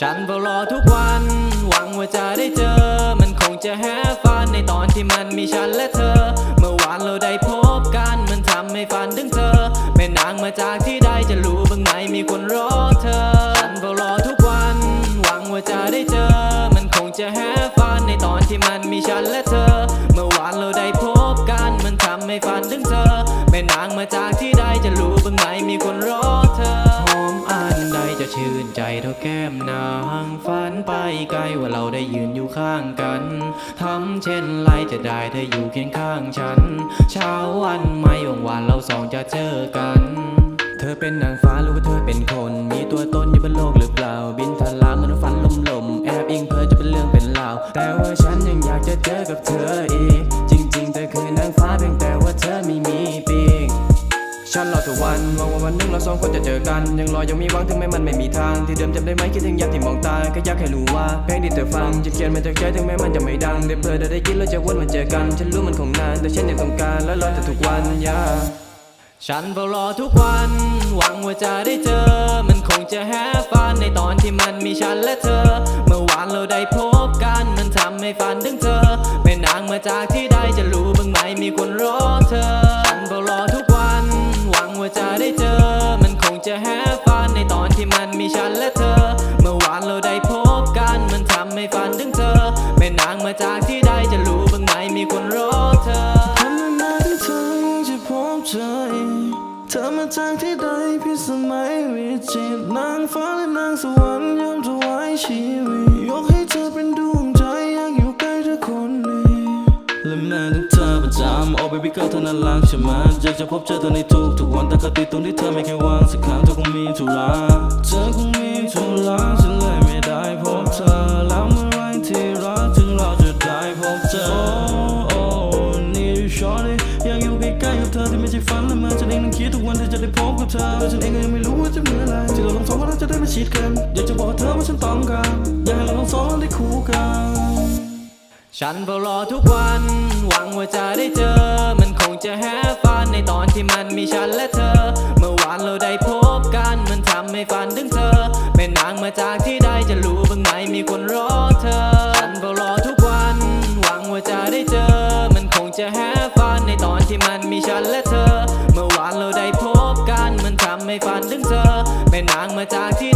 ฉันเฝ้ารอทุกวัน หวังว่าจะได้เจอ มันคงจะแฮฟันในตอนที่มันมีฉันและเธอ เมื่อวานเราได้พบกัน มันทำให้ฝันถึงเธอ แม่นางมาจากที่ใดจะรู้บ้างไหมมีคนรอเธอ ฉันเฝ้ารอทุกวัน หวังว่าจะได้เจอ มันคงจะแฮฟันในตอนที่มันมีฉันและเธอ เมื่อวานเราได้พบกัน มันทำให้ฝันถึงเธอ แม่นางมาจากที่ จะชื่นใจเท่าแก้มนางฝันไปไกลว่าเราได้ยืนอยู่ข้างกันทำเช่นไรจะได้เธออยู่เคียงข้างฉัน เช้าวันไม่ว่างวันเราสองจะเจอกัน เธอเป็นนางฟ้าหรือว่าเธอเป็นคน มีตัวตนอยู่บนโลกหรือเปล่า บินทลามมนุษย์ฝันลมลมแอบอิงเพอจะเป็นเรื่องเป็นราว แต่ว่าฉันยังอยากจะเจอกับเธออีก จริงๆเธอคือนางฟ้าเพียงแต่ว่าเธอไม่มีปี ฉันรอทุกวันหวังว่าวันหนึ่งเราสองคนจะเจอกัน ยังรอยังมีหวังถึงแม้มันไม่มีทาง ที่เดิมจำได้ไหมคิดถึงยามที่มองตาแค่อยากให้รู้ว่าเพลงที่เธอฟังจะเขียนมาจากใจถึงแม้มันจะไม่ดังแต่เพื่อเธอได้ยินแล้วจะวนมาเจอกัน ฉันรู้มันคงนานแต่ฉันยังต้องการและรอเธอทุกวันยาฉันเฝ้ารอทุกวัน หวังว่าจะได้เจอ มันคงจะแฮฟันในตอนที่มันมีฉันและเธอ เมื่อวานเราได้พบกัน มันทำให้ฝันถึงเธอแม่นางมาจากที่ใดจะรู้บ้างไหมมี ในตอนที่มันมีฉันและเธอ เมื่อวานเราได้พบกันมันทำให้ฝันถึงเธอแม่นางมาจากที่ใดจะรู้บ้างไหมมีคนรอเธอทำนานที่เธอยังจะพบเจอเธอมาจากที่ใดพี่สมัยวิจิตนางฟ้าและนางสวรรค์ยอมถวายชี ประจำโอ้ baby girl เธอน่ารักใช่ไหมอยากจะพบเจอเธอในทุกทุกวันแต่ก็ติดตรงที่เธอไม่เคยว่างสักครั้งเธอคงมีธุระเธอคงมีธุระฉันเลยไม่ได้พบเธอแล้วเมื่อไรที่รักถึงเราจะได้พบเจอโอ้นี่ชอตอยากอยู่ใกล้ๆกับเธอที่ไม่ใช่ฝันและมาฉันเองนั่งคิดทุกวันที่จะได้พบกับเธอแต่ฉันเองก็ยังไม่รู้ว่าจะเมื่อไรที่เราทั้งสองคนจะได้มาชิดกันอยากจะบอกเธอว่าฉันต้องการอยากให้เราทั้งสองได้คู่กันฉันเฝ้ารอทุกวันหวังว่าจะได้ มีฉันและเธอ เมื่อวานเราได้พบกันมันทำให้ฝันถึงเธอเป็นนางมาจากที่ใดจะรู้บ้างไหมมีคนรอเธอ ฉันเฝ้ารอทุกวัน หวังว่าจะได้เจอ มันคงจะแฮฟันในตอนที่มันมีฉันและเธอ เมื่อวานเราได้พบกันมันทำให้ฝันถึงเธอเป็นนางมาจากที่